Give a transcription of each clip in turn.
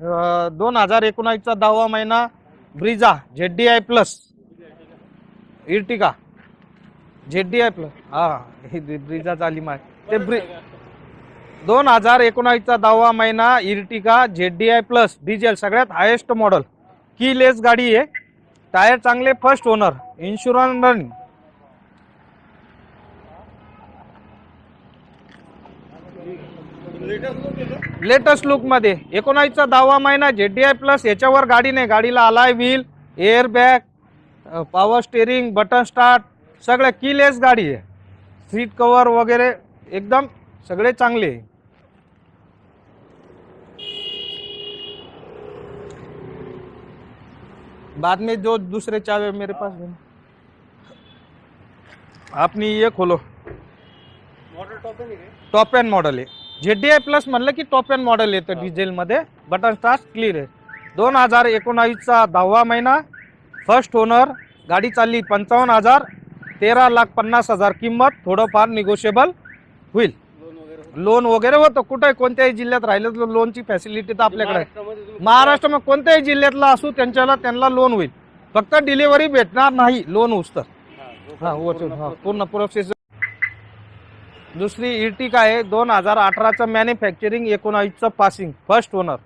दोन हजार एकोणावीसचा दहावा महिना Brezza Z D I plus. Ertiga Z D I plus हा ब्रिजा झाली माय. ते ब्रि दोन हजार एकोणावीसचा दहावा महिना Ertiga Z D I plus diesel सगळ्यात हायेस्ट मॉडल. की लेस गाडी आहे. टायर चांगले first owner. Insurance running latest लुकमध्ये. एकोणावीसचा दहावा महिना झेड आय प्लस याच्यावर गाडी नाही. गाडीला alloy wheel air bag power steering button start सगळ्या कीलेस गाडी आहे. सीट कवर वगैरे एकदम सगळे चांगले आहे. बाद में जो दूसरे चावे मेरे पास है. आपने ये खोलो. टॉप एंड मॉडेल आहे झेड आय प्लस म्हणलं की टॉप एंड मॉडेल येतं डिझेलमध्ये बटन स्टार्ट क्लिअर आहे. दोन हजार एकोणावीसचा दहावा महिना फर्स्ट ओनर गाडी चालली पंचावन्न हजार तेरा लाख पन्नास हजार किंमत थोडंफार निगोशिएबल होईल लोन वगैरे होतं. कुठे कोणत्याही जिल्ह्यात राहिलं तर लोनची फॅसिलिटी तर आपल्याकडे. महाराष्ट्रामध्ये कोणत्याही जिल्ह्यातला असू त्यांच्याला त्यांना लोन होईल. फक्त डिलिव्हरी भेटणार नाही लोन उचतर. हा हा पूर्ण प्रोसेस दुसरी इर्टिका आहे दोन हजार अठराचं मॅन्युफॅक्चरिंग एकोणावीसचं पासिंग फर्स्ट ओनर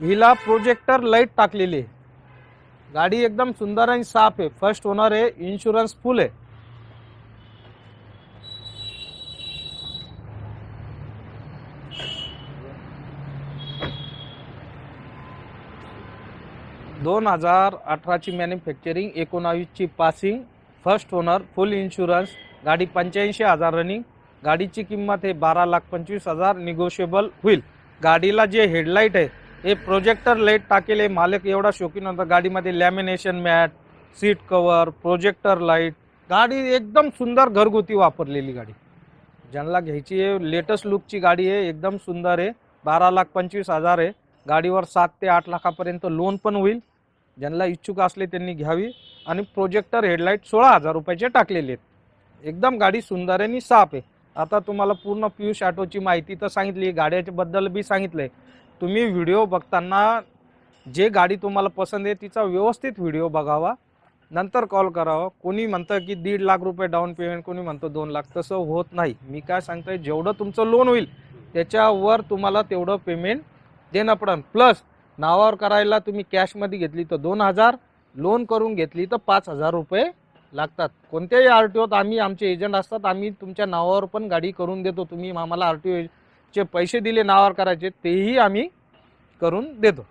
हिला प्रोजेक्टर लाइट टाकलेली आहे. गाडी एकदम सुंदर आणि साफ आहे. फर्स्ट ओनर आहे इन्शुरन्स फुल आहे. दोन हजार अठराची manufacturing एकोणावीसची passing first owner full insurance गाडी पंच्याऐंशी हजार रनिंग गाडीची किंमत हे बारा लाख पंचवीस हजार निगोशिएबल होईल. गाडीला जे हेडलाईट आहे हे प्रोजेक्टर लाइट टाकेले मालक एवढा शौकीन होता. गाडीमध्ये lamination mat seat cover projector light गाडी एकदम सुंदर घरगुती वापरलेली गाडी. ज्यांना घ्यायची आहे लेटेस्ट लुकची गाडी आहे एकदम सुंदर आहे. बारा लाख पंचवीस हजार आहे. गाडीवर सात ते आठ लाखापर्यंत लोन पण होईल. ज्यांना इच्छुक असले त्यांनी घ्यावी. आणि प्रोजेक्टर हेडलाईट सोळा हजार रुपयाचे टाकलेले आहेत. एकदम गाडी सुंदर आहे आणि साफ आहे. आता तुम्हाला पूर्ण पियुष ऑटोची माहिती तर सांगितली गाड्याच्याबद्दल बी सांगितलं तुम्ही व्हिडिओ बघताना जे गाडी तुम्हाला पसंत आहे तिचा व्यवस्थित व्हिडिओ बघावा. नंतर कॉल करावा. कोणी म्हणतं की दीड लाख रुपये डाऊन पेमेंट कोणी म्हणतं दोन लाख. तसं होत नाही. मी काय सांगतोय जेवढं तुमचं लोन होईल त्याच्यावर तुम्हाला तेवढं पेमेंट देणं पडेल प्लस नावावर करायला तुम्ही कॅशमध्ये घेतली तर दोन हजार लोन करून घेतली तर पाच हजार रुपये लागतात. कोणत्याही आर टी ओत आम्ही आमचे एजंट असतात आम्ही तुमच्या नावावर पण गाडी करून देतो. तुम्ही आम्हाला आर टी ओचे पैसे दिले नावावर करायचे तेही आम्ही करून देतो.